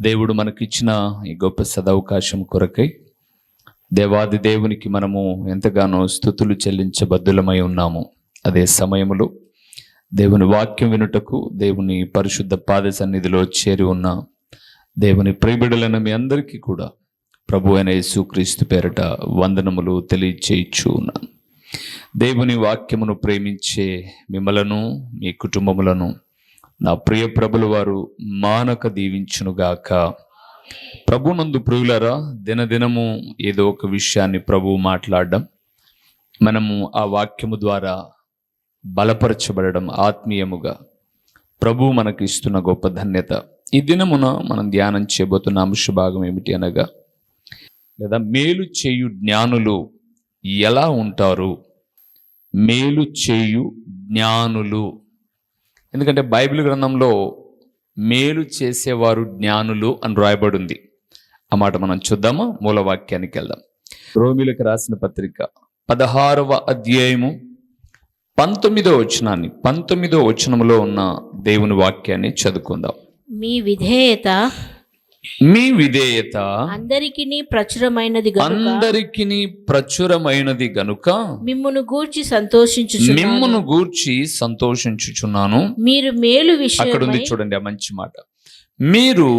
దేవుడు మనకిచ్చిన ఈ గొప్ప సదవకాశం కొరకై దేవాది దేవునికి మనము ఎంతగానో స్థుతులు చెల్లించబద్దులమై ఉన్నాము. అదే సమయంలో దేవుని వాక్యం వినుటకు దేవుని పరిశుద్ధ పాద సన్నిధిలో చేరి ఉన్న దేవుని ప్రియబిడలైన మీ అందరికీ కూడా ప్రభు అయిన యేసుక్రీస్తు పేరట వందనములు తెలియచేయచ్చు ఉన్నాను దేవుని వాక్యమును ప్రేమించే మిమ్మలను మీ కుటుంబములను నా ప్రియ ప్రభుల వారు మానక దీవించునుగాక. ప్రభునందు ప్రియులరా దినదినము ఏదో ఒక విషయాన్ని ప్రభువు మాట్లాడడం. మనము ఆ వాక్యము ద్వారా బలపరచబడడం ఆత్మీయముగా ప్రభు మనకి ఇస్తున్న గొప్ప ధన్యత. ఈ దినమున మనం ధ్యానం చేయబోతున్న అంశ భాగం ఏమిటి అనగా లేదా మేలు చేయు జ్ఞానులు ఎలా ఉంటారు? మేలు చేయు జ్ఞానులు ఎందుకంటే బైబిల్ గ్రంథంలో మేలు చేసేవారు జ్ఞానులు అని రాయబడి ఉంది ఆ మాట మనం చూద్దామా మూలవాక్యానికి వెళ్దాం. రోమిలకు రాసిన పత్రిక పదహారవ అధ్యాయము పంతొమ్మిదో వచనాన్ని పంతొమ్మిదో వచనములో ఉన్న దేవుని వాక్యాన్ని చదువుకుందాం. మీ విధేయత మీ విధేయత అందరికిని ప్రచురమైనది అందరికి ప్రచురమైనది గనుక మిమ్మును గూర్చి సంతోషించు మిమ్మును గూర్చి సంతోషించుచున్నాను. మీరు మేలు అక్కడ ఉంది చూడండి ఆ మంచి మాట. మీరు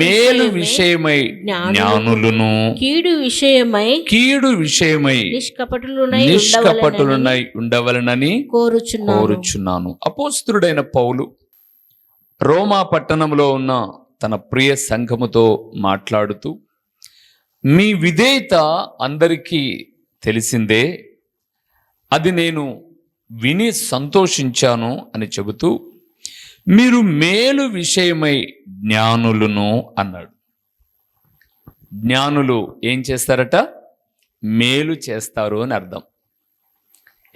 మేలు విషయమై జ్ఞానులను, కీడు విషయమై కీడు విషయమై నిష్కపటులునై ఉండవలెనని నిష్కపటులనై ఉండవలనని కోరుచున్నాను. కోరుచున్నాను. అపోస్తుడైన పౌలు రోమా పట్టణంలో ఉన్న తన ప్రియ సంఘముతో మాట్లాడుతూ మీ విధేయత అందరికీ తెలిసిందే అది నేను విని సంతోషించాను అని చెబుతూ మీరు మేలు విషయమై జ్ఞానులను అన్నాడు. జ్ఞానులు ఏం చేస్తారట? మేలు చేస్తారు అని అర్థం.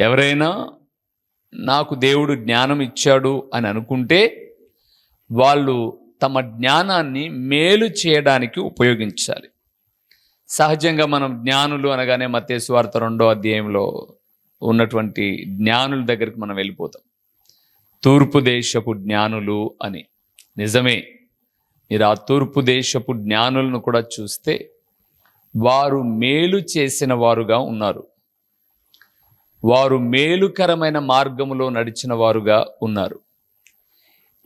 ఎవరైనా నాకు దేవుడు జ్ఞానం ఇచ్చాడు అని అనుకుంటే వాళ్ళు తమ జ్ఞానాన్ని మేలు చేయడానికి ఉపయోగించాలి. సహజంగా మనం జ్ఞానులు అనగానే మత్తేశ్వార్త రెండో అధ్యాయంలో ఉన్నటువంటి జ్ఞానుల దగ్గరికి మనం వెళ్ళిపోతాం. తూర్పు దేశపు జ్ఞానులు అని. నిజమే. మీరు ఆ తూర్పు దేశపు జ్ఞానులను కూడా చూస్తే వారు మేలు చేసిన వారుగా ఉన్నారు. వారు మేలుకరమైన మార్గములో నడిచిన వారుగా ఉన్నారు.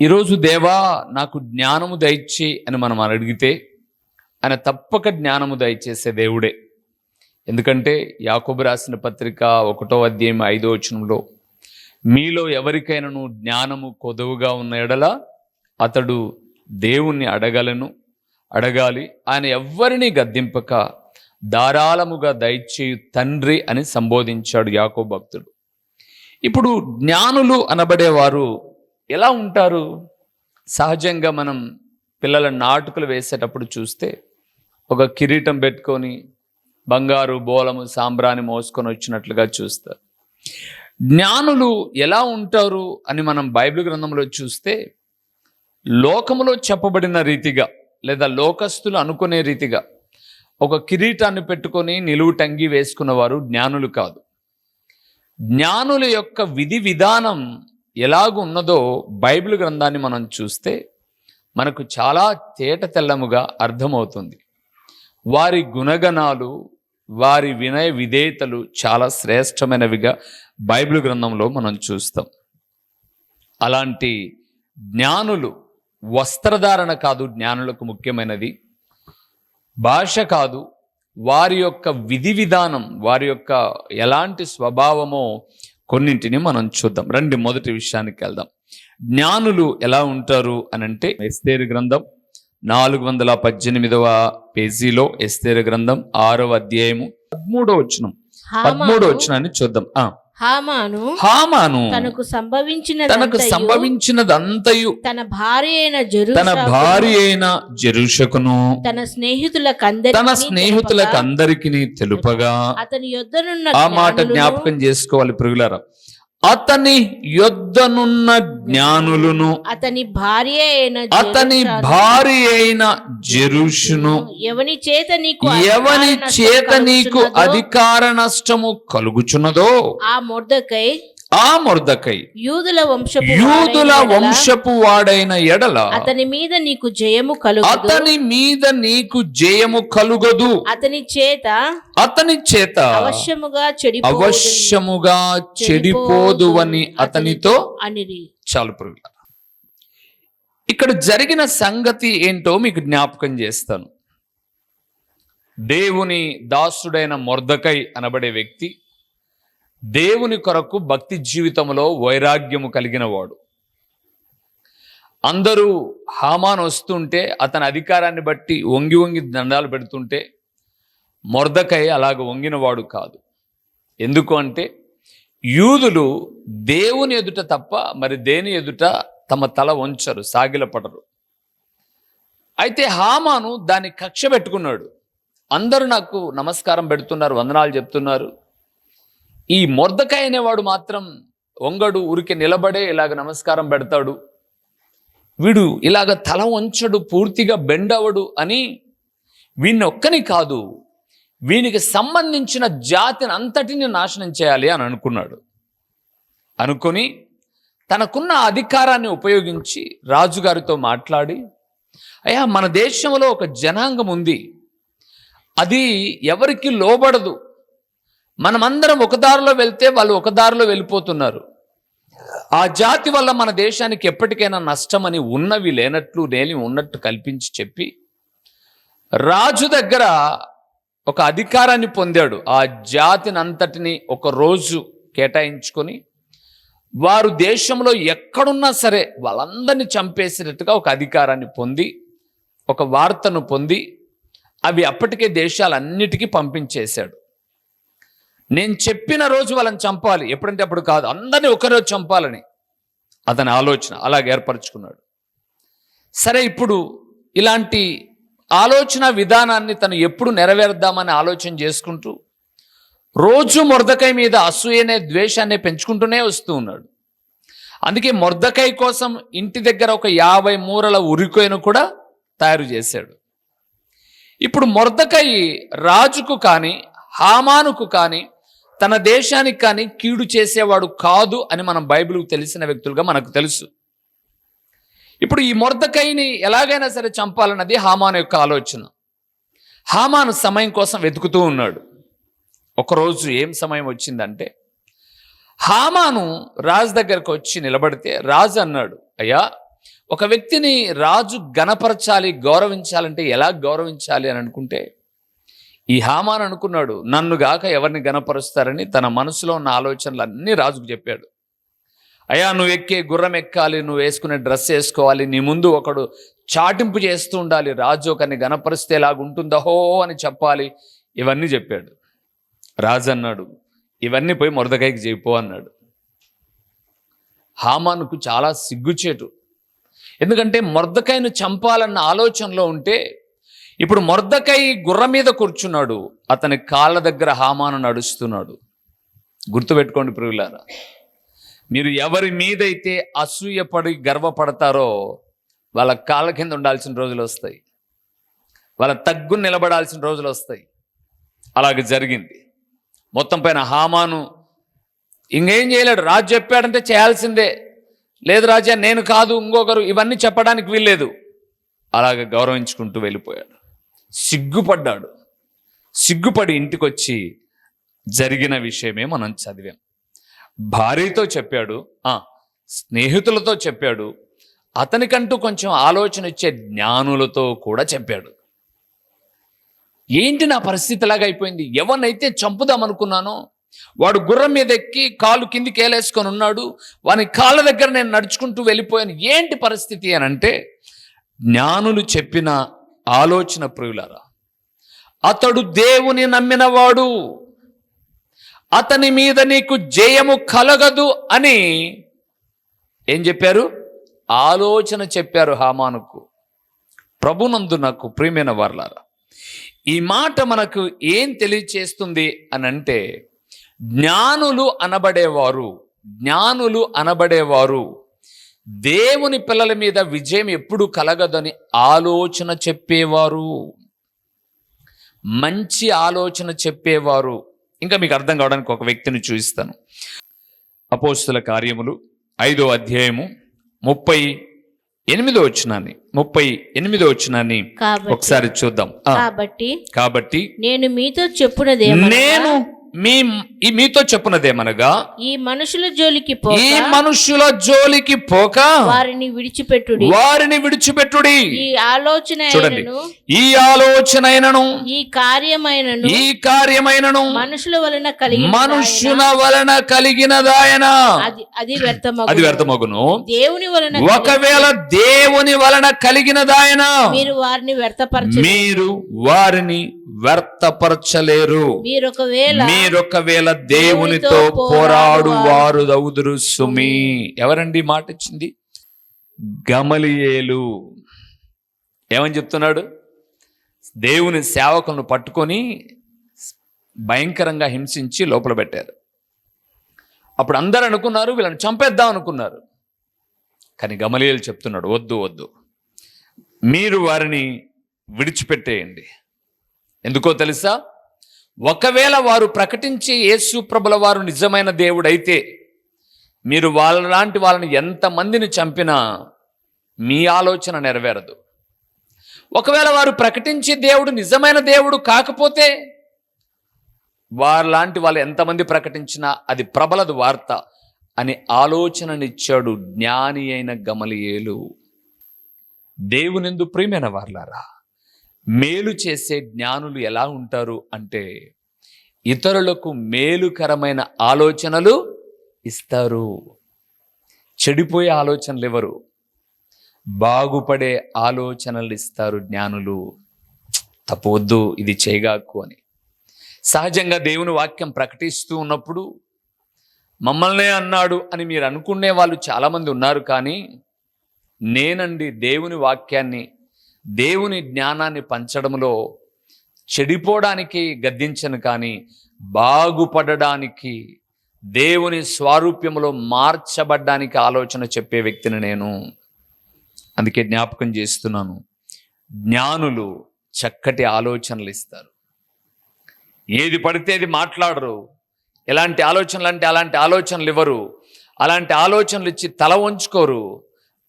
ఈరోజు దేవా నాకు జ్ఞానము దయచి అని మనం అడిగితే ఆయన తప్పక జ్ఞానము దయచేసే దేవుడే. ఎందుకంటే యాకోబు రాసిన పత్రిక ఒకటో అధ్యాయం ఐదో వచనంలో మీలో ఎవరికైనాను జ్ఞానము కొదవుగా ఉన్న ఎడల అతడు దేవుణ్ణి అడగలను అడగాలి ఆయన ఎవ్వరిని గద్దింపక ధారాళముగా దయచేయు తండ్రి అని సంబోధించాడు యాకో భక్తుడు. ఇప్పుడు జ్ఞానులు అనబడేవారు ఎలా ఉంటారు? సహజంగా మనం పిల్లల నాటుకలు వేసేటప్పుడు చూస్తే ఒక కిరీటం పెట్టుకొని బంగారు బోలము సాంబ్రాన్ని మోసుకొని వచ్చినట్లుగా చూస్తారు. జ్ఞానులు ఎలా ఉంటారు అని మనం బైబిల్ గ్రంథంలో చూస్తే లోకములో చెప్పబడిన రీతిగా లేదా లోకస్తులు అనుకునే రీతిగా ఒక కిరీటాన్ని పెట్టుకొని నిలువు టంగి వేసుకున్నవారు జ్ఞానులు కాదు. జ్ఞానుల యొక్క విధి విధానం ఎలాగున్నదో బైబిల్ గ్రంథాన్ని మనం చూస్తే మనకు చాలా తేట తెల్లముగా అర్థమవుతుంది. వారి గుణగణాలు వారి వినయ విధేయతలు చాలా శ్రేష్టమైనవిగా బైబిల్ గ్రంథంలో మనం చూస్తాం. అలాంటి జ్ఞానులు వస్త్రధారణ కాదు జ్ఞానులకు ముఖ్యమైనది. భాష కాదు వారి యొక్క విధి విధానం వారి యొక్క ఎలాంటి స్వభావమో కొన్నింటిని మనం చూద్దాం. రండి మొదటి విషయానికి వెళ్దాం. జ్ఞానులు ఎలా ఉంటారు అని అంటే ఎస్తేరు గ్రంథం నాలుగు వందల పద్దెనిమిదవ పేజీలో ఎస్తేరు గ్రంథం ఆరవ అధ్యాయము పదమూడో వచనం. పదమూడో వచనాన్ని చూద్దాం. ఆ. హామాను హామాను తనకు సంభవించిన తనకు సంభవించినదంతయు తన భార్య అయిన జరు తన భార్య అయిన జరుషకును తన స్నేహితులకందరి తన స్నేహితులకు అందరికి తెలుపగా అతని యొద్దనున్న ఆ మాట జ్ఞాపకం చేసుకోవాలి పురుగులారా అతని యొద్దనున్న జ్ఞానులను అతని భార్య అయిన అతని భార్య అయిన జెరుషును ఎవని చేత నీకు ఎవని చేత నీకు అధికార నష్టము కలుగుచున్నదో ఆ మొర్దకై ఆ మొర్దకై. యూదుల వంశపు యూదుల వంశపు వాడైన ఎడల అతని మీద నీకు జయము కలుగుదు. అతని మీద నీకు జయము కలుగదు. అతని చేత అతని చేత అవశ్యముగా చెడిపో అవశ్యముగా చెడిపోదువని అతనితో అనిరి. చాలు పురుగుల. ఇక్కడ జరిగిన సంగతి ఏంటో మీకు జ్ఞాపకం చేస్తాను. దేవుని దాసుడైన మొర్దకై అనబడే వ్యక్తి దేవుని కొరకు భక్తి జీవితంలో వైరాగ్యము కలిగిన వాడు. అందరూ హామాన్ వస్తుంటే అతని అధికారాన్ని బట్టి వంగి వంగి దండాలు పెడుతుంటే మొర్దకై అలాగ వంగినవాడు కాదు. ఎందుకు అంటే యూదులు దేవుని ఎదుట తప్ప మరి దేని ఎదుట తమ తల వంచరు సాగిలపడరు అయితే హామాను దాన్ని కక్ష పెట్టుకున్నాడు. అందరూ నాకు నమస్కారం పెడుతున్నారు వందనాలు చెప్తున్నారు. ఈ మొర్దకాయ అనేవాడు మాత్రం వంగడు ఊరికి నిలబడే ఇలాగ నమస్కారం పెడతాడు. వీడు ఇలాగ తల వంచడు పూర్తిగా బెండవడు అని వీణ్ణి ఒక్కని కాదు వీనికి సంబంధించిన జాతిని అంతటిని నాశనం చేయాలి అని అనుకున్నాడు. అనుకొని తనకున్న అధికారాన్ని ఉపయోగించి రాజుగారితో మాట్లాడి అయ్యా మన దేశంలో ఒక జనాంగం ఉంది. అది ఎవరికి లోబడదు. మనమందరం ఒక దారిలో వెళ్తే వాళ్ళు ఒక దారిలో వెళ్ళిపోతున్నారు. ఆ జాతి వల్ల మన దేశానికి ఎప్పటికైనా నష్టమని ఉన్నవి లేనట్లు లేని ఉన్నట్టు కల్పించి చెప్పి రాజు దగ్గర ఒక అధికారాన్ని పొందాడు. ఆ జాతిని అంతటిని ఒక రోజు కేటాయించుకొని వారు దేశంలో ఎక్కడున్నా సరే వాళ్ళందరినీ చంపేసినట్టుగా ఒక అధికారాన్ని పొంది ఒక వార్తను పొంది అవి అప్పటికే దేశాలన్నిటికీ పంపించేశాడు. నేను చెప్పిన రోజు వాళ్ళని చంపాలి. ఎప్పుడంటే అప్పుడు కాదు. అందరినీ ఒకరోజు చంపాలని అతని ఆలోచన అలాగ ఏర్పరచుకున్నాడు. సరే ఇప్పుడు ఇలాంటి ఆలోచన విధానాన్ని తను ఎప్పుడు నెరవేర్దామని ఆలోచన చేసుకుంటూ రోజు మొర్దకై మీద అసూయనే ద్వేషాన్ని పెంచుకుంటూనే వస్తూ ఉన్నాడు. అందుకే మొర్దకై కోసం ఇంటి దగ్గర ఒక యాభై మూరల ఉరికోయను కూడా తయారు చేశాడు. ఇప్పుడు మొర్దకై రాజుకు కానీ హామానుకు కానీ తన దేశానికి కానీ కీడు చేసేవాడు కాదు అని మనం బైబిల్కు తెలిసిన వ్యక్తులుగా మనకు తెలుసు. ఇప్పుడు ఈ మొరదకైని ఎలాగైనా సరే చంపాలన్నది హామాను యొక్క ఆలోచన. హామాను సమయం కోసం వెతుకుతూ ఉన్నాడు. ఒకరోజు ఏం సమయం వచ్చిందంటే హామాను రాజు దగ్గరకు వచ్చి నిలబడితే రాజు అన్నాడు అయ్యా ఒక వ్యక్తిని రాజు గణపరచాలి గౌరవించాలంటే ఎలా గౌరవించాలి అని అనుకుంటే ఈ హామాన్ అనుకున్నాడు నన్ను గాక ఎవరిని గణపరుస్తారని తన మనసులో ఉన్న ఆలోచనలు అన్నీ రాజుకు చెప్పాడు. అయ్యా నువ్వు ఎక్కే గుర్రం ఎక్కాలి నువ్వు వేసుకునే డ్రెస్ వేసుకోవాలి నీ ముందు ఒకడు చాటింపు చేస్తూ ఉండాలి రాజు ఒకరిని గణపరిస్తే ఎలాగుంటుందహో అని చెప్పాలి. ఇవన్నీ చెప్పాడు. రాజు అన్నాడు ఇవన్నీ పోయి మొరదకాయకి చేయిపో అన్నాడు. హామానుకు చాలా సిగ్గుచేటు. ఎందుకంటే మురదకాయను చంపాలన్న ఆలోచనలో ఉంటే ఇప్పుడు మొర్దకై గుర్రం మీద కూర్చున్నాడు. అతని కాళ్ళ దగ్గర హామాను నడుస్తున్నాడు. గుర్తుపెట్టుకోండి ప్రియులారా. మీరు ఎవరి మీదైతే అసూయపడి గర్వపడతారో వాళ్ళ కాళ్ళ కింద ఉండాల్సిన రోజులు వస్తాయి. వాళ్ళ తగ్గు నిలబడాల్సిన రోజులు వస్తాయి. అలాగే జరిగింది. మొత్తం పైన హామాను ఇంకేం చేయలేడు. రాజు చెప్పాడంటే చేయాల్సిందే. లేదు రాజా నేను కాదు ఇంకొకరు ఇవన్నీ చెప్పడానికి వీల్లేదు. అలాగే గౌరవించుకుంటూ వెళ్ళిపోయాడు. సిగ్గుపడ్డాడు. సిగ్గుపడి ఇంటికి వచ్చి జరిగిన విషయమే మనం చదివాం. భార్యతో చెప్పాడు స్నేహితులతో చెప్పాడు అతనికంటూ కొంచెం ఆలోచన ఇచ్చే జ్ఞానులతో కూడా చెప్పాడు. ఏంటి నా పరిస్థితి లాగా అయిపోయింది? ఎవరినైతే చంపుదాం అనుకున్నానో వాడు గుర్రం మీద ఎక్కి కాలు కిందికి వేలేసుకొని ఉన్నాడు వాని కాళ్ళ దగ్గర నేను నడుచుకుంటూ వెళ్ళిపోయాను. ఏంటి పరిస్థితి అని అంటే జ్ఞానులు చెప్పిన ఆలోచన ప్రియులారా అతడు దేవుని నమ్మినవాడు. అతని మీద నీకు జయము కలగదు అని ఏం చెప్పారు? ఆలోచన చెప్పారు హామానుకు. ప్రభునందు నాకు ప్రియమైన వర్లారా ఈ మాట మనకు ఏం తెలియచేస్తుంది అని అంటే జ్ఞానులు అనబడేవారు జ్ఞానులు అనబడేవారు. దేవుని పిల్లల మీద విజయం ఎప్పుడు కలగదని ఆలోచన చెప్పేవారు. మంచి ఆలోచన చెప్పేవారు. ఇంకా మీకు అర్థం కావడానికి ఒక వ్యక్తిని చూపిస్తాను. అపోస్తుల కార్యములు ఐదో అధ్యాయము ముప్పై ఎనిమిదో వచ్చినాన్ని ముప్పై ఎనిమిదో వచ్చినాన్ని ఒకసారి చూద్దాం. కాబట్టి కాబట్టి నేను మీతో చెప్పున్నదేమనగా నేను మీ ఈ మీతో చెప్పున్నదేమనగా ఈ మనుషుల జోలికి ఈ పోక మనుష్యుల జోలికి పోక వారిని విడిచిపెట్టుడి. వారిని విడిచిపెట్టుడి. ఈ ఆలోచన చూడండి. అయినను ఈ ఆలోచనైనను ఈ కార్యమైనను ఈ కార్యమైనను మనుషుల వలన కలిగి మనుష్యుల వలన కలిగినదాయన. అది అది వ్యర్థమగు అది వ్యర్థమగును. దేవుని వలన ఒకవేళ దేవుని వలన కలిగినదాయన మీరు వారిని వ్యర్థపరచ మీరు వారిని వ్యర్థపరచలేరు. మీరు ఒకవేళ మీరొకవేళ దేవునితో పోరాడు వారు దౌదురు సుమి ఎవరండి మాట ఇచ్చింది? గమలియేలు. ఏమని చెప్తున్నాడు? దేవుని సేవకులను పట్టుకొని భయంకరంగా హింసించి లోపల పెట్టారు. అప్పుడు అందరు అనుకున్నారు వీళ్ళని చంపేద్దాం అనుకున్నారు. కానీ గమలియేలు చెప్తున్నాడు వద్దు వద్దు. మీరు వారిని విడిచిపెట్టేయండి. ఎందుకో తెలుసా? ఒకవేళ వారు ప్రకటించే యేసు ప్రభుల వారు నిజమైన దేవుడైతే మీరు వాళ్ళలాంటి వాళ్ళని ఎంతమందిని చంపినా మీ ఆలోచన నెరవేరదు. ఒకవేళ వారు ప్రకటించే దేవుడు నిజమైన దేవుడు కాకపోతే వారిలాంటి వాళ్ళు ఎంతమంది ప్రకటించినా అది ప్రబలదు వార్త అని ఆలోచననిచ్చాడు జ్ఞాని అయిన గమలియేలు. దేవునిందు ప్రియమైన వార్లారా మేలు చేసే జ్ఞానులు ఎలా ఉంటారు అంటే ఇతరులకు మేలుకరమైన ఆలోచనలు ఇస్తారు. చెడిపోయే ఆలోచనలు ఎవరు? బాగుపడే ఆలోచనలు ఇస్తారు జ్ఞానులు. తప్పవద్దు ఇది చేయగాకు అని. సహజంగా దేవుని వాక్యం ప్రకటిస్తూ ఉన్నప్పుడు మమ్మల్నే అన్నాడు అని మీరు అనుకునే వాళ్ళు చాలామంది ఉన్నారు కానీ నేనండి దేవుని వాక్యాన్ని దేవుని జ్ఞానాన్ని పంచడంలో చెడిపోవడానికి గద్దించను కానీ బాగుపడడానికి దేవుని స్వారూప్యంలో మార్చబడ్డానికి ఆలోచన చెప్పే వ్యక్తిని నేను. అందుకే జ్ఞాపకం చేస్తున్నాను జ్ఞానులు చక్కటి ఆలోచనలు ఇస్తారు. ఏది పడితే అది మాట్లాడరు. ఎలాంటి ఆలోచనలు అంటే అలాంటి ఆలోచనలు ఇవ్వరు. అలాంటి ఆలోచనలు ఇచ్చి తల వంచుకోరు.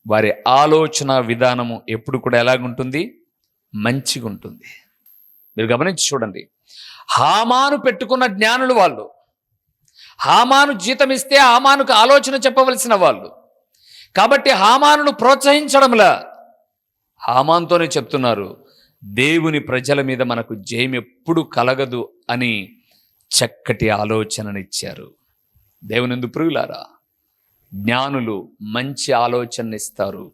వారి ఆలోచన విధానము ఎప్పుడు కూడా ఎలాగుంటుంది? మంచిగా ఉంటుంది మీరు గమనించి చూడండి. హామాను పెట్టుకున్న జ్ఞానులు వాళ్ళు హామాను జీతం ఇస్తే హామానుకు ఆలోచన చెప్పవలసిన వాళ్ళు. కాబట్టి హామానును ప్రోత్సహించడంలా హామాన్తోనే చెప్తున్నారు. దేవుని ప్రజల మీద మనకు జయం ఎప్పుడు కలగదు అని చక్కటి ఆలోచననిచ్చారు. దేవునిందు ప్రియులారా జ్ఞానులు మంచి ఆలోచన ఇస్తారు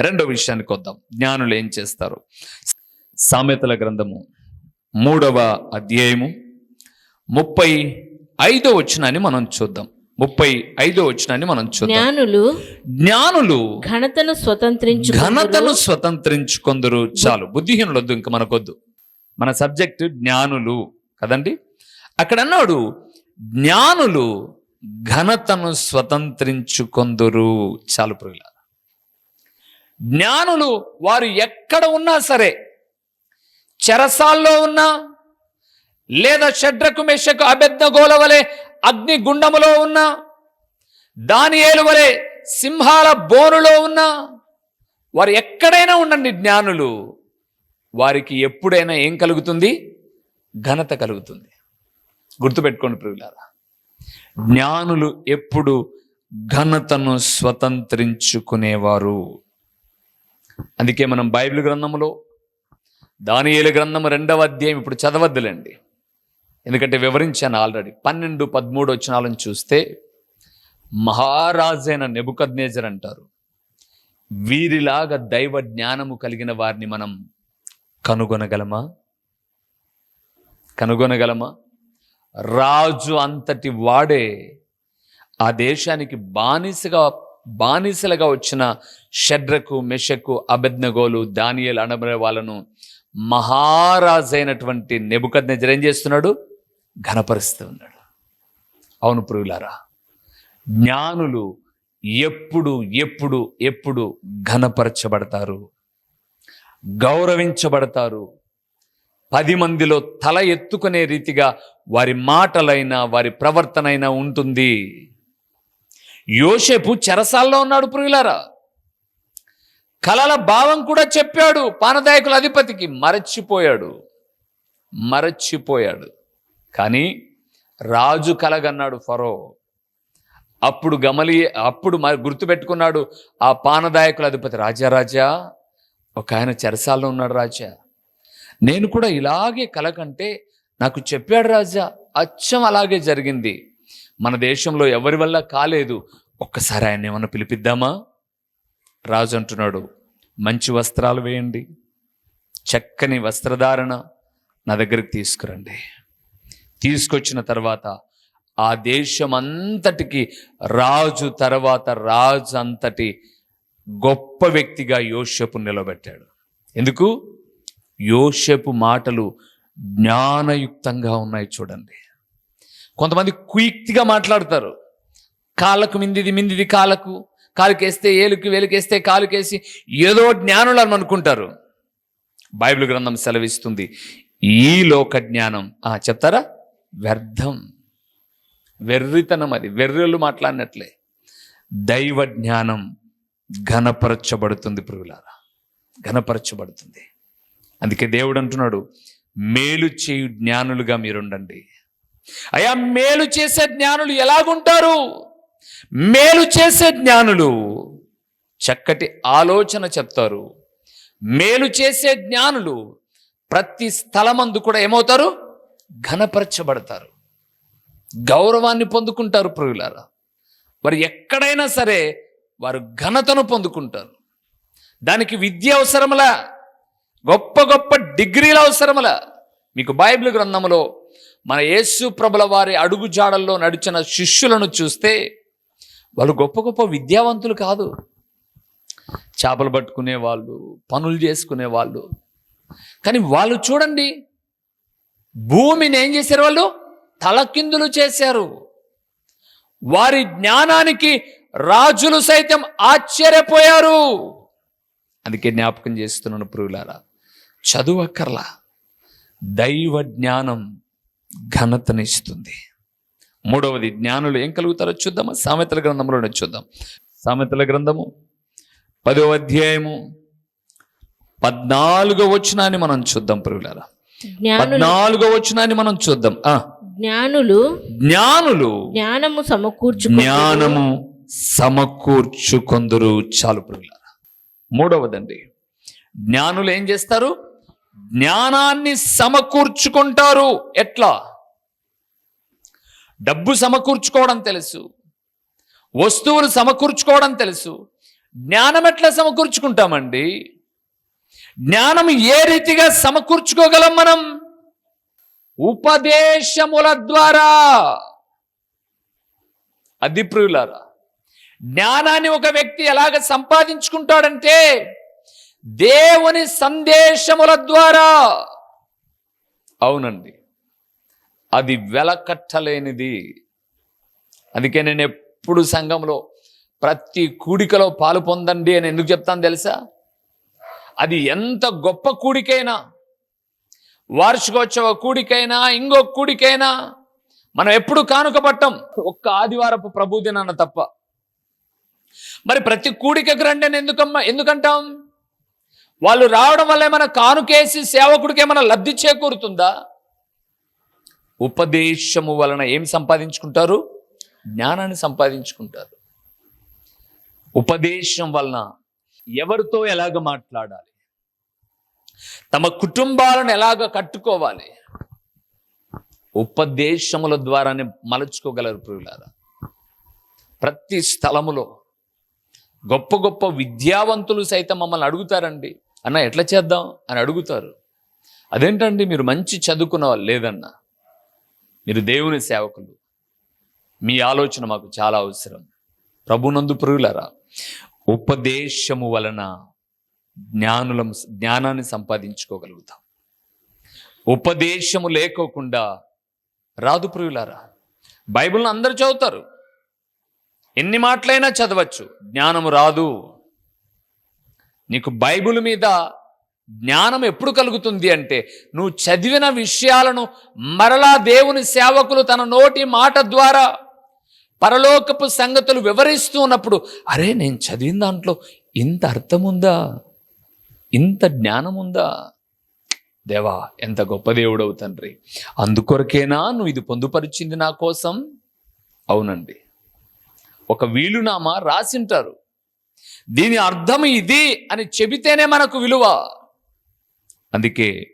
రెండో విషయానికి వద్దాం. జ్ఞానులు ఏం చేస్తారు? సామెతల గ్రంథము మూడవ అధ్యాయము ముప్పై ఐదో వచనాన్ని మనం చూద్దాం. ముప్పై ఐదో వచనాన్ని మనం చూద్దాం. జ్ఞానులు జ్ఞానులు ఘనతను స్వతంత్రించు ఘనతను స్వతంత్రించుకొందరు. చాలు బుద్ధిహీనులొద్దు ఇంక మనకొద్దు. మన సబ్జెక్టు జ్ఞానులు కదండి? అక్కడ అన్నాడు జ్ఞానులు ఘనతను స్వతంత్రించుకొందురు చాలు ప్రియుల జ్ఞానులు వారు ఎక్కడ ఉన్నా సరే చెరసాల్లో ఉన్నా లేదా షడ్రకు మెషకు అబెద్ద వలె అగ్ని గుండములో ఉన్నా దానియేలు వలె సింహాల బోనులో ఉన్నా వారు ఎక్కడైనా ఉండండి జ్ఞానులు వారికి ఎప్పుడైనా ఏం కలుగుతుంది? ఘనత కలుగుతుంది. గుర్తుపెట్టుకోండి ప్రియులారా. జ్ఞానులు ఎప్పుడు ఘనతను స్వతంత్రించుకునేవారు. అందుకే మనం బైబిల్ గ్రంథములో దానియేలు గ్రంథము రెండవ అధ్యాయం ఇప్పుడు చదవద్దులేండి. ఎందుకంటే వివరించాను ఆల్రెడీ. పన్నెండు పదమూడు వచ్చినాలను చూస్తే మహారాజైన నెబుకద్నేజర్ అంటారు వీరిలాగా దైవ జ్ఞానము కలిగిన వారిని మనం కనుగొనగలమా? కనుగొనగలమా? రాజు అంతటి వాడే ఆ దేశానికి బానిసగా బానిసలుగా వచ్చిన షడ్రకు మెషకు అబెద్నగోలు దానియలు అనబడే వాళ్ళను మహారాజైనటువంటి నెబుకద్ ఏం చేస్తున్నాడు? ఘనపరుస్తూ ఉన్నాడు. అవును పురుగులారా జ్ఞానులు ఎప్పుడు ఎప్పుడు ఎప్పుడు ఘనపరచబడతారు గౌరవించబడతారు పది మందిలో తల ఎత్తుకునే రీతిగా వారి మాటలైనా వారి ప్రవర్తనైనా ఉంటుంది. యోసేపు చెరసాల్లో ఉన్నాడు పురుగులారా కలల భావం కూడా చెప్పాడు పానదాయకుల అధిపతికి. మరచిపోయాడు. మరచిపోయాడు. కానీ రాజు కలగన్నాడు ఫరో. అప్పుడు గమలి అప్పుడు మరి గుర్తుపెట్టుకున్నాడు ఆ పానదాయకుల అధిపతి రాజా రాజా. ఒక ఆయన చెరసాల్లో ఉన్నాడు రాజా. నేను కూడా ఇలాగే కలకంటే నాకు చెప్పాడు రాజా అచ్చం అలాగే జరిగింది. మన దేశంలో ఎవరి వల్ల కాలేదు? ఒక్కసారి ఆయన ఏమన్నా పిలిపిద్దామా? రాజు అంటున్నాడు మంచి వస్త్రాలు వేయండి చక్కని వస్త్రధారణ నా దగ్గరికి తీసుకురండి. తీసుకొచ్చిన తర్వాత ఆ దేశం అంతటికి రాజు తర్వాత రాజు అంతటి గొప్ప వ్యక్తిగా యోషపు నిలబెట్టాడు. ఎందుకు? యోషపు మాటలు జ్ఞానయుక్తంగా ఉన్నాయి చూడండి. కొంతమంది కుయుక్తిగా మాట్లాడతారు. కాళ్ళకు మిందిది మిందిది కాళ్ళకు కాలుకేస్తే ఏలుకి వేలుకేస్తే కాలుకేసి ఏదో జ్ఞానులు అని అనుకుంటారు. బైబిల్ గ్రంథం సెలవిస్తుంది ఈ లోక జ్ఞానం ఆ చెప్తారా? వ్యర్థం. వెర్రితనం అది వెర్రెలు మాట్లాడినట్లే. దైవ జ్ఞానం ఘనపరచబడుతుంది పురుగులారా ఘనపరచబడుతుంది. అందుకే దేవుడు అంటున్నాడు మేలు చేయు జ్ఞానులుగా మీరుండండి. అయా మేలు చేసే జ్ఞానులు ఎలాగుంటారు? మేలు చేసే జ్ఞానులు చక్కటి ఆలోచన చెప్తారు. మేలు చేసే జ్ఞానులు ప్రతి స్థలమందు కూడా ఏమవుతారు? ఘనపరచబడతారు. గౌరవాన్ని పొందుకుంటారు ప్రియులారా. వారు ఎక్కడైనా సరే వారు ఘనతను పొందుకుంటారు. దానికి విద్య అవసరమలా? గొప్ప గొప్ప డిగ్రీలు అవసరమల. మీకు బైబిల్ గ్రంథంలో మన యేసు ప్రభుల వారి అడుగు జాడల్లో నడిచిన శిష్యులను చూస్తే వాళ్ళు గొప్ప గొప్ప విద్యావంతులు కాదు. చేపలు పట్టుకునే వాళ్ళు పనులు చేసుకునే వాళ్ళు. కానీ వాళ్ళు చూడండి భూమిని ఏం చేశారు వాళ్ళు? తలకిందులు చేశారు. వారి జ్ఞానానికి రాజులు సైతం ఆశ్చర్యపోయారు. అందుకే జ్ఞాపకం చేస్తున్నాను పురుగులారా చదువు అక్కర్లా దైవ జ్ఞానం ఘనతనిస్తుంది మూడవది జ్ఞానులు ఏం కలుగుతారో చూద్దామా సామెతల గ్రంథంలోనే చూద్దాం. సామెతల గ్రంథము పదవ అధ్యాయము పద్నాలుగో వచనాన్ని మనం చూద్దాం జ్ఞానులు పద్నాలుగో వచనాన్ని మనం చూద్దాం. ఆ. జ్ఞానులు జ్ఞానులు జ్ఞానము సమకూర్చు జ్ఞానము సమకూర్చుకొందురు. చాలు పురుగులారా మూడవదండి జ్ఞానులు ఏం చేస్తారు? జ్ఞానాన్ని సమకూర్చుకుంటారు. ఎట్లా? డబ్బు సమకూర్చుకోవడం తెలుసు. వస్తువులు సమకూర్చుకోవడం తెలుసు. జ్ఞానం ఎట్లా సమకూర్చుకుంటామండి? జ్ఞానం ఏ రీతిగా సమకూర్చుకోగలం మనం? ఉపదేశముల ద్వారా. అది ప్రియులారా జ్ఞానాన్ని ఒక వ్యక్తి ఎలాగ సంపాదించుకుంటాడంటే దేవుని సందేశముల ద్వారా. అవునండి. అది వెలకట్టలేనిది. అందుకే నేను ఎప్పుడు సంఘంలో ప్రతి కూడికలో పాలు పొందండి అని ఎందుకు చెప్తాను తెలుసా? అది ఎంత గొప్ప కూడికైనా వార్షికోత్సవ కూడికైనా ఇంకో కూడికైనా మనం ఎప్పుడు కానుక పట్టం. ఒక్క ఆదివారపు ప్రభుదినాన్న తప్ప. మరి ప్రతి కూడికకు రండి అని ఎందుకమ్మా? ఎందుకంటాం? వాళ్ళు రావడం వల్ల ఏమైనా కానుకేసి సేవకుడికి ఏమైనా లబ్ధి చేకూరుతుందా? ఉపదేశము వలన ఏం సంపాదించుకుంటారు? జ్ఞానాన్ని సంపాదించుకుంటారు. ఉపదేశం వలన ఎవరితో ఎలాగ మాట్లాడాలి? తమ కుటుంబాలను ఎలాగ కట్టుకోవాలి? ఉపదేశముల ద్వారానే మలుచుకోగలరు ప్రియులారా. ప్రతి స్థలములో గొప్ప గొప్ప విద్యావంతులు సైతం మమ్మల్ని అడుగుతారండి. అన్న ఎట్లా చేద్దాం? అని అడుగుతారు. అదేంటండి మీరు మంచి చదువుకున్న వాళ్ళు లేదన్నా. మీరు దేవుని సేవకులు. మీ ఆలోచన మాకు చాలా అవసరం. ప్రభునందు పురుగులరా ఉపదేశము వలన జ్ఞానుల జ్ఞానాన్ని సంపాదించుకోగలుగుతాం. ఉపదేశము లేకోకుండా రాదు ప్రియులారా. బైబిల్ని అందరు చదువుతారు. ఎన్ని మాటలైనా చదవచ్చు. జ్ఞానము రాదు. నీకు బైబిల్ మీద జ్ఞానం ఎప్పుడు కలుగుతుంది అంటే నువ్వు చదివిన విషయాలను మరలా దేవుని సేవకులు తన నోటి మాట ద్వారా పరలోకపు సంగతులు వివరిస్తూ ఉన్నప్పుడు అరే నేను చదివిన దాంట్లో ఇంత అర్థం ఉందా ఇంత జ్ఞానం ఉందా దేవా ఎంత గొప్ప దేవుడవు తండ్రి. అందుకొరకేనా నువ్వు ఇది పొందుపరిచింది నా కోసం? అవునండి. ఒక వీలునామా రాసింటారు. దీని అర్థం ఇది అని చెబితేనే మనకు విలువ. అందుకే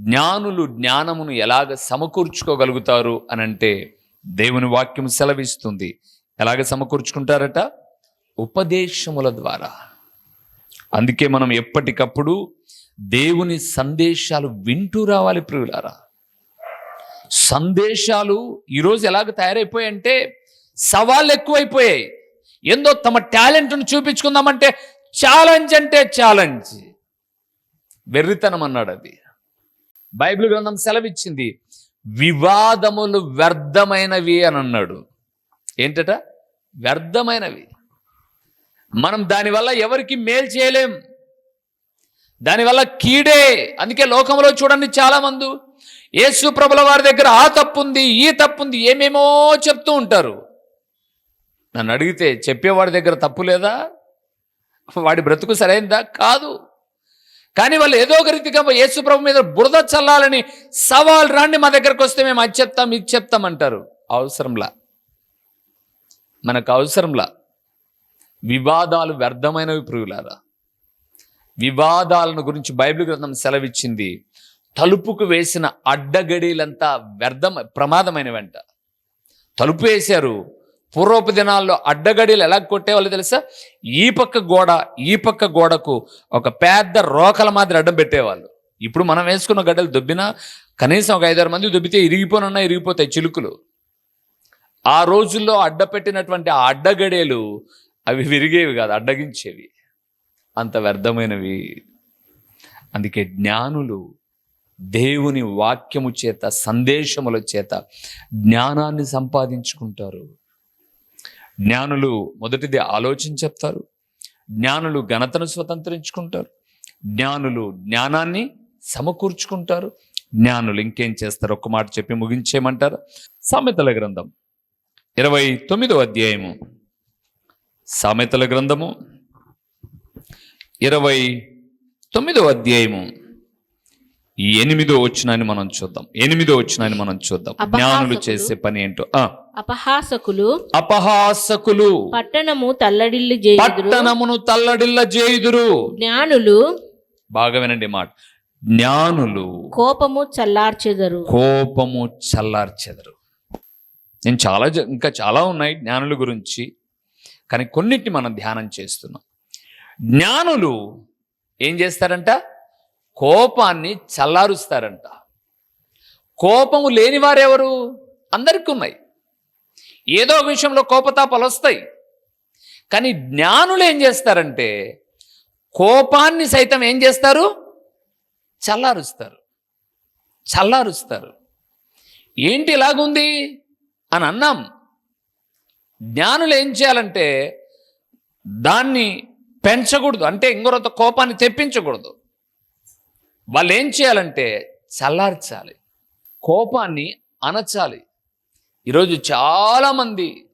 జ్ఞానులు జ్ఞానమును ఎలాగ సమకూర్చుకోగలుగుతారు అని అంటే దేవుని వాక్యం సెలవిస్తుంది. ఎలాగ సమకూర్చుకుంటారట? ఉపదేశముల ద్వారా. అందుకే మనం ఎప్పటికప్పుడు దేవుని సందేశాలు వింటూ రావాలి ప్రియులారా. సందేశాలు ఈరోజు ఎలాగ తయారైపోయాయంటే సవాళ్ళు ఎక్కువైపోయాయి. ఏందో తమ టాలెంట్ను చూపించుకుందామంటే ఛాలెంజ్ అంటే ఛాలెంజ్. వెర్రితనం అన్నాడు అది. బైబిల్ గ్రంథం సెలవిచ్చింది వివాదములు వ్యర్థమైనవి అని అన్నాడు. ఏంటట? వ్యర్థమైనవి. మనం దానివల్ల ఎవరికి మేలు చేయలేం. దానివల్ల కీడే. అందుకే లోకంలో చూడండి చాలామంది యేసు ప్రభుల వారి దగ్గర ఆ తప్పు ఉంది ఈ తప్పు ఉంది ఏమేమో చెప్తూ ఉంటారు. నన్ను అడిగితే చెప్పేవాడి దగ్గర తప్పు లేదా? వాడి బ్రతుకు సరైందా? కాదు. కానీ వాళ్ళు ఏదో ఒక రీతిగా యేసుప్రభు మీద బురద చల్లాలని సవాల్ రాండి మా దగ్గరకు వస్తే మేము అది చెప్తాం ఇది చెప్తాం అంటారు. అవసరంలా. మనకు అవసరంలా. వివాదాలు వ్యర్థమైనవి ప్రియులారా. వివాదాలను గురించి బైబిల్ గ్రంథం సెలవిచ్చింది. తలుపుకు వేసిన అడ్డగడీలంతా వ్యర్థం ప్రమాదమైనవంట. తలుపు వేశారు. పూర్వపు దినాల్లో అడ్డగడీలు ఎలా కొట్టేవాళ్ళు తెలుసా? ఈ పక్క గోడ ఈ పక్క గోడకు ఒక పెద్ద రోకల మాదిరి అడ్డం పెట్టేవాళ్ళు. ఇప్పుడు మనం వేసుకున్న గడ్డలు దొబ్బినా కనీసం ఒక ఐదారు మంది దొబ్బితే ఇరిగిపోనన్నా ఇరిగిపోతాయి చిలుకులు. ఆ రోజుల్లో అడ్డపెట్టినటువంటి ఆ అడ్డగడేలు అవి విరిగేవి కాదు అడ్డగించేవి. అంత వ్యర్థమైనవి. అందుకే జ్ఞానులు దేవుని వాక్యము చేత సందేశముల చేత జ్ఞానాన్ని సంపాదించుకుంటారు. జ్ఞానులు మొదటిది ఆలోచన చెప్తారు. జ్ఞానులు ఘనతను స్వతంత్రించుకుంటారు. జ్ఞానులు జ్ఞానాన్ని సమకూర్చుకుంటారు. జ్ఞానులు ఇంకేం చేస్తారు? ఒక్క మాట చెప్పి ముగించేయమంటారు? సామెతల గ్రంథం. ఇరవై తొమ్మిదో అధ్యాయము. సామెతల గ్రంథము. ఇరవై తొమ్మిదో అధ్యాయము. ఈ ఎనిమిదో వచ్చినాన్ని మనం చూద్దాం. ఎనిమిదో వచ్చినాన్ని మనం చూద్దాం. జ్ఞానులు చేసే పని ఏంటో? అపహాసకులు అపహాసకులు. పట్టణము తల్లడిల్లి పట్టణమును తల్లడిల్ల చేయుదురు. జ్ఞానులు బాగా వినండి మాట. జ్ఞానులు కోపము చల్లార్చెదరు. కోపము చల్లార్చెదరు. నేను చాలా ఇంకా చాలా ఉన్నాయి జ్ఞానుల గురించి కానీ కొన్నిటిని మనం ధ్యానం చేస్తున్నాం. జ్ఞానులు ఏం చేస్తారంట? కోపాన్ని చల్లారుస్తారంట. కోపము లేని వారెవరు అందరికీ ఉన్నాయి ఏదో ఒక విషయంలో కోపతాపాలు వస్తాయి. కానీ జ్ఞానులు ఏం చేస్తారంటే కోపాన్ని సైతం ఏం చేస్తారు? చల్లారుస్తారు. చల్లారుస్తారు. ఏంటి ఇలాగుంది? అని అన్నాం. జ్ఞానులు ఏం చేయాలంటే దాన్ని పెంచకూడదు. అంటే ఇంకొరత కోపాన్ని తెప్పించకూడదు. వాళ్ళు ఏం చేయాలంటే చల్లార్చాలి కోపాన్ని అనచాలి ఈరోజు చాలామంది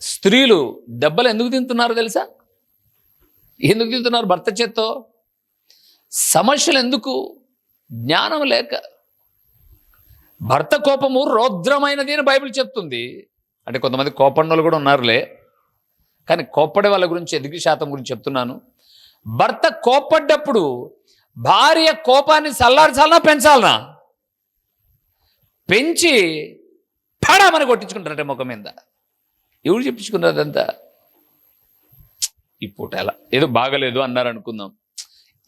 స్త్రీలు దెబ్బలు ఎందుకు తింటున్నారు తెలుసా? ఎందుకు తింటున్నారు భర్త చేత్తో? సమస్యలు ఎందుకు జ్ఞానం లేక. భర్త కోపము రౌద్రమైనది అని బైబిల్ చెప్తుంది. అంటే కొంతమంది కోపండలు కూడా ఉన్నారులే. కానీ కోప్పడే వాళ్ళ గురించి ఎదుగు శాతం గురించి చెప్తున్నాను. భర్త కోప్పడ్డప్పుడు భార్య కోపాన్ని చల్లార్చాలనా పెంచాలనా? పెంచి పడమని కొట్టించుకుంటారట ముఖం మీద. ఎవరు చెప్పించుకున్నారు అదంతా ఈ పూట ఎలా? ఏదో బాగలేదు అన్నారు అనుకుందాం.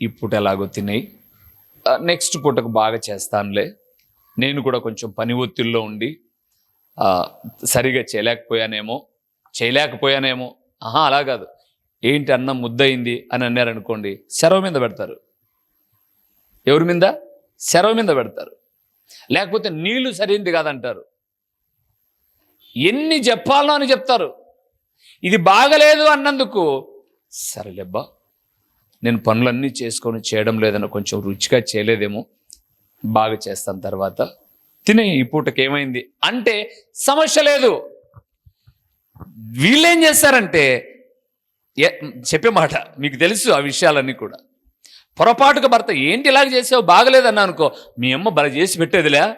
ఈ పూట ఎలాగో తిన్నాయి నెక్స్ట్ పూటకు బాగా చేస్తానులే. నేను కూడా కొంచెం పని ఒత్తిడిలో ఉండి సరిగా చేయలేకపోయానేమో చేయలేకపోయానేమో. ఆహా అలా కాదు. ఏంటి అన్నం ముద్దయింది అని అన్నారనుకోండి శరవ మీద పెడతారు. ఎవరి మీద? సెలవు మీద పెడతారు. లేకపోతే నీళ్ళు సరైంది కాదంటారు. ఎన్ని చెప్పాలో అని చెప్తారు. ఇది బాగలేదు అన్నందుకు సరేలేబ్బా నేను పనులన్నీ చేసుకొని చేయడం లేదని కొంచెం రుచిగా చేయలేదేమో. బాగా చేస్తాను తర్వాత. తినే ఈ పూటకి ఏమైంది? అంటే సమస్య లేదు. వీళ్ళేం చేస్తారంటే ఏ- చెప్పే మాట మీకు తెలుసు ఆ విషయాలన్నీ కూడా. పొరపాటుగా భర్త ఏంటి ఇలాగ చేసావు? బాగలేదన్నా అనుకో మీ అమ్మ బల చేసి పెట్టేదిలే.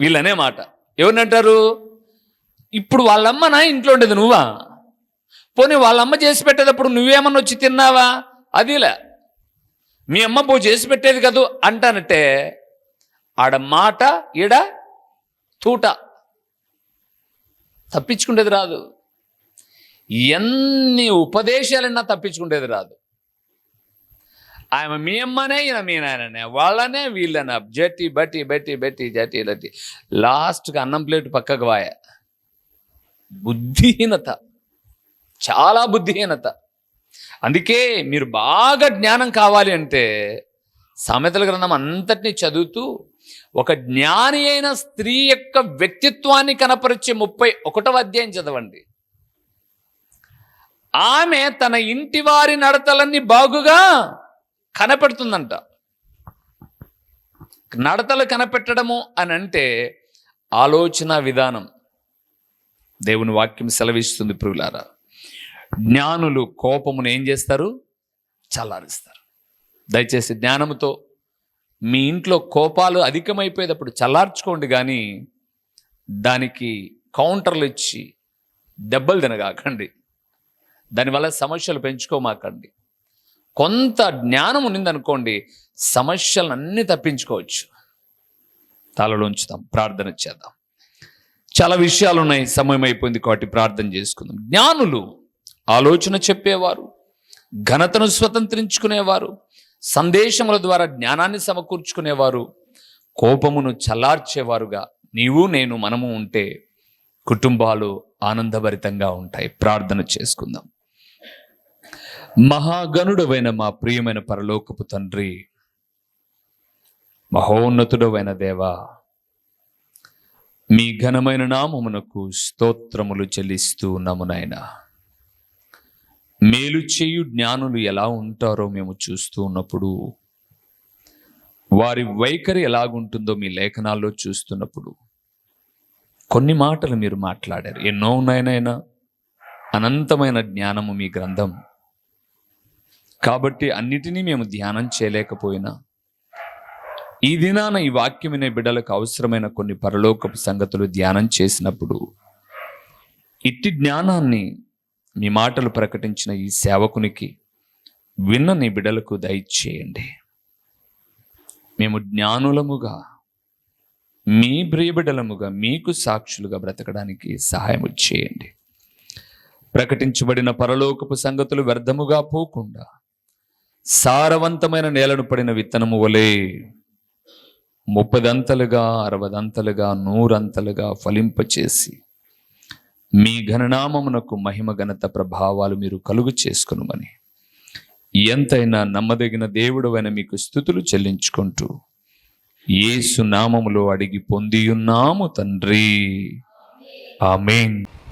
వీళ్ళనే మాట. ఎవరినంటారు ఇప్పుడు వాళ్ళమ్మనా ఇంట్లో ఉండేది నువ్వా? పోనీ వాళ్ళమ్మ చేసి పెట్టేటప్పుడు నువ్వేమన్నా వచ్చి తిన్నావా? అదిలే. మీ అమ్మ పో చేసి పెట్టేది కదూ అంటానంటే ఆడ మాట ఈడ తూట. తప్పించుకునేది రాదు. ఎన్ని ఉపదేశాలన్నా తప్పించుకునేది రాదు. ఆమె మీ అమ్మనే ఈయన మీ నాయననే. వాళ్ళనే వీళ్ళనే. జట్టి బట్టి బట్టి బట్టి జట్టి లట్టి. లాస్ట్కి అన్నం ప్లేట్ పక్కకు వాయ. బుద్ధిహీనత. చాలా బుద్ధిహీనత. అందుకే మీరు బాగా జ్ఞానం కావాలి అంటే సామెతల గ్రంథం అంతటినీ చదువుతూ ఒక జ్ఞాని అయిన స్త్రీ యొక్క వ్యక్తిత్వాన్ని కనపరిచే ముప్పై ఒకటవ అధ్యాయం చదవండి. ఆమె తన ఇంటి వారి నడతలన్నీ బాగుగా కనపెడుతుందంట. నడతలు కనపెట్టడము అని అంటే ఆలోచన విధానం. దేవుని వాక్యం సెలవిస్తుంది ప్రియులారా. జ్ఞానులు కోపమును ఏం చేస్తారు? చల్లారిస్తారు. దయచేసి జ్ఞానముతో మీ ఇంట్లో కోపాలు అధికమైపోయేటప్పుడు చల్లార్చుకోండి కానీ దానికి కౌంటర్లు ఇచ్చి దెబ్బలు తినగాకండి. దానివల్ల సమస్యలు పెంచుకోమాకండి. కొంత జ్ఞానం ఉన్నదనుకోండి సమస్యలన్నీ తప్పించుకోవచ్చు. తలలో ఉంచుతాం ప్రార్థన చేద్దాం. చాలా విషయాలు ఉన్నాయి సమయం అయిపోయింది కాబట్టి ప్రార్థన చేసుకుందాం. జ్ఞానులు ఆలోచన చెప్పేవారు ఘనతను స్వతంత్రించుకునేవారు సందేశముల ద్వారా జ్ఞానాన్ని సమకూర్చుకునేవారు కోపమును చల్లార్చేవారుగా. నీవు నేను మనము ఉంటే కుటుంబాలు ఆనందభరితంగా ఉంటాయి. ప్రార్థన చేసుకుందాం. మహాగణుడవైన మా ప్రియమైన పరలోకపు తండ్రి మహోన్నతుడవైన దేవా మీ ఘనమైన నామమునకు స్తోత్రములు చెల్లిస్తూ నమునైనా మేలు చేయు జ్ఞానులు ఎలా ఉంటారో మేము చూస్తూ ఉన్నప్పుడు వారి వైఖరి ఎలాగుంటుందో మీ లేఖనాల్లో చూస్తున్నప్పుడు కొన్ని మాటలు మీరు మాట్లాడారు. ఎన్నో ఉన్నాయనైనా అనంతమైన జ్ఞానము మీ గ్రంథం. కాబట్టి అన్నిటినీ మేము ధ్యానం చేయలేకపోయినా ఈ దినాన ఈ వాక్యం వినే బిడ్డలకు అవసరమైన కొన్ని పరలోకపు సంగతులు ధ్యానం చేసినప్పుడు ఇట్టి జ్ఞానాన్ని మీ మాటలు ప్రకటించిన ఈ సేవకునికి విన్న నీ బిడ్డలకు దయచేయండి. మేము జ్ఞానులముగా మీ ప్రియబిడ్డలముగా మీకు సాక్షులుగా బ్రతకడానికి సహాయం చేయండి. ప్రకటించబడిన పరలోకపు సంగతులు వ్యర్థముగా పోకుండా సారవంతమైన నేలను పడిన విత్తనము వలె ముప్పదంతలుగా అరవదంతలుగా నూరంతలుగా ఫలింపచేసి మీ ఘననామమునకు మహిమ ఘనత ప్రభావాలు మీరు కలుగు చేసుకునుమని. ఎంతైనా నమ్మదగిన దేవుడవైన మీకు స్థుతులు చెల్లించుకుంటూ ఏసు నామములో అడిగి పొందియున్నాము తండ్రి. ఆమెన్.